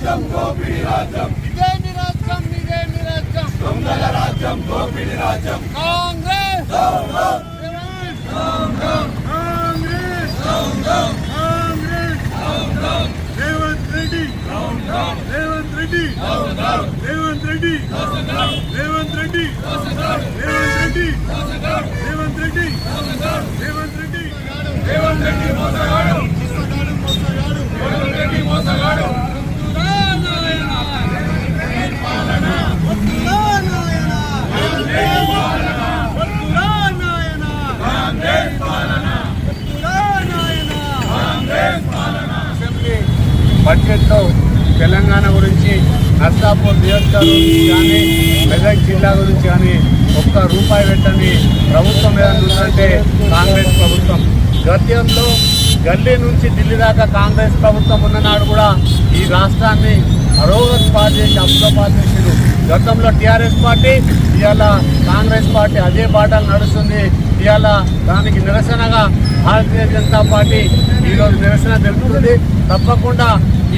రాజ్యం దోపిడి రాజ్యం ఇదేమి రాజ్యం ఇదేమి రాజ్యం దొంగల రాజ్యం దోపిడి రాజ్యం కాంగ్రెస్ కాంగ్రెస్ కాంగ్రెస్ రేవంత్ రెడ్డి రేవంత్ రెడ్డి రేవంత్ రెడ్డి రేవంత్ రెడ్డి రేవంత్ రెడ్డి రేవంత్ రెడ్డి రేవంత్ రెడ్డి రేవంత్ రెడ్డి మోసగాడు రేవంత్ రెడ్డి మోసగాడు అసెంబ్లీ బడ్జెట్లో తెలంగాణ గురించి నర్సాపూర్ నియోజకవర్గం గురించి కానీ మెదక్ జిల్లా గురించి కానీ ఒక్క రూపాయి పెట్టని ప్రభుత్వం ఏదైనా ఉందంటే కాంగ్రెస్ ప్రభుత్వం. గద్యంలో గల్లీ నుంచి ఢిల్లీ దాకా కాంగ్రెస్ ప్రభుత్వం ఉన్ననాడు కూడా ఈ రాష్ట్రాన్ని రోగస్ పార్టీ చేసి అప్రపాటు చేసిండు గతంలో టీఆర్ఎస్ పార్టీ ఇవాళ కాంగ్రెస్ పార్టీ అదే బాటలు నడుస్తుంది. ఇవాళ దానికి నిరసనగా భారతీయ జనతా పార్టీ ఈరోజు నిరసన తెలుపుతుంది. తప్పకుండా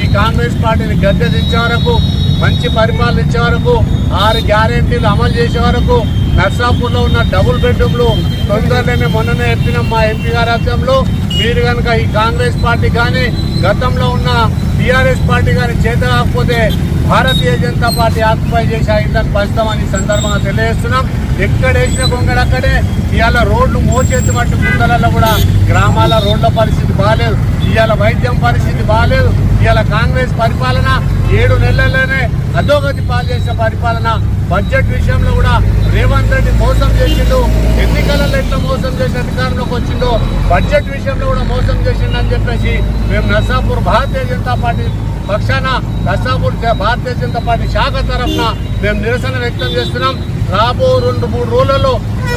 ఈ కాంగ్రెస్ పార్టీని గద్దె దించే వరకు మంచి పరిపాలన ఇచ్చే వరకు ఆరు గ్యారెంటీలు అమలు చేసే వరకు నర్సాపూర్లో ఉన్న డబుల్ బెడ్రూమ్లు తొందరలోనే మొన్ననే ఎత్తిన మా ఎంపీ గారి రాజ్యంలో మీరు కనుక ఈ కాంగ్రెస్ పార్టీ కానీ గతంలో ఉన్న టీఆర్ఎస్ పార్టీ కానీ చేత కాకపోతే భారతీయ జనతా పార్టీ ఆక్యుపై చేసి అయిందని పంచుతామని సందర్భంగా తెలియజేస్తున్నాం. ఎక్కడ వేసిన గొంగడు అక్కడే. ఇవాళ రోడ్లు మోచేతి మట్టి ముందలలో కూడా గ్రామాల రోడ్ల పరిస్థితి బాగాలేదు ఇవాళ వైద్యం పరిస్థితి బాగాలేదు ఇవాళ కాంగ్రెస్ పరిపాలన ఏడు నెలల్లోనే అధోగతి పాల్చేసిన పరిపాలన బడ్జెట్ విషయంలో కూడా రేవంత్ రెడ్డి మోసం చేసిండు ఎన్నికలలో ఎట్లా మోసం చేసి అధికారంలోకి వచ్చిండో బడ్జెట్ విషయంలో కూడా మోసం చేసిండని చెప్పేసి మేము నర్సాపూర్ భారతీయ జనతా పార్టీ పక్షాన నర్సాపూర్ భారతీయ జనతా పార్టీ శాఖ తరఫున మేము నిరసన వ్యక్తం చేస్తున్నాం. రాబో రెండు మూడు రోజులలో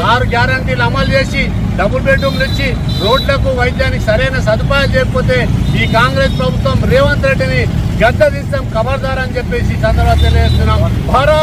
ఆరు గ్యారంటీలు అమలు చేసి డబుల్ బెడ్రూమ్లు ఇచ్చి రోడ్లకు వైద్యానికి సరైన సదుపాయాలు చేయకపోతే ఈ కాంగ్రెస్ ప్రభుత్వం రేవంత్ రెడ్డిని గద్ద తీస్తాం ఖబర్దార్ అని చెప్పేసి ఈ సందర్భంగా తెలియజేస్తున్నాం. భారత్